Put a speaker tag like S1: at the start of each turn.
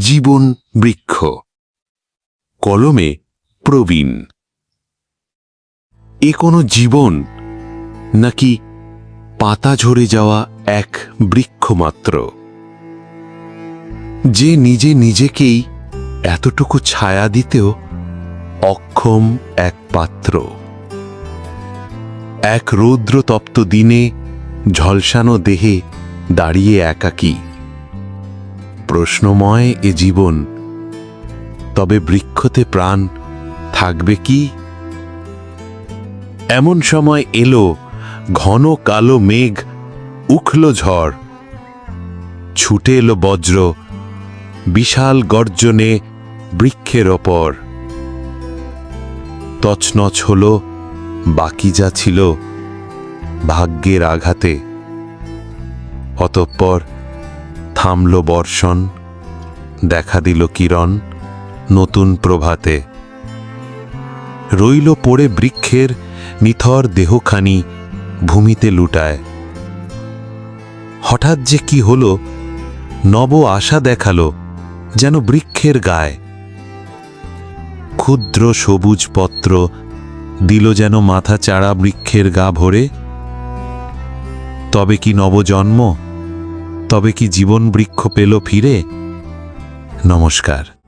S1: জীবন বৃক্ষ। কলমে প্রবীণ। এ কোনো জীবন নাকি পাতা ঝরে যাওয়া এক বৃক্ষ মাত্র যে নিজে নিজেকেই এতটুকু ছায়া দিতেও অক্ষম এক পাত্র। এক রৌদ্রতপ্ত দিনে ঝলসানো দেহে দাঁড়িয়ে একাকী। প্রশ্নময় এ জীবন। তবে বৃক্ষতে প্রাণ থাকবে কি? এমন সময় এলো ঘন কালো মেঘ, উখল ঝড়। ছুটে এলো বজ্র, বিশাল গর্জনে বৃক্ষের ওপর। তছনছ হল, বাকি যা ছিল ভাগ্যের আঘাতে। অতঃপর থামল বর্ষণ, দেখা দিল কিরণ নতুন প্রভাতে। রইল পড়ে বৃক্ষের নিথর দেহখানি ভূমিতে লুটায়। হঠাৎ যে কি হল, নব আশা দেখাল যেন বৃক্ষের গায়ে। ক্ষুদ্র সবুজ পত্র দিল যেন মাথা চাড়া বৃক্ষের গা ভরে। তবে কি নবজন্ম? তবে কি জীবন বৃক্ষ পেল ফিরে? নমস্কার।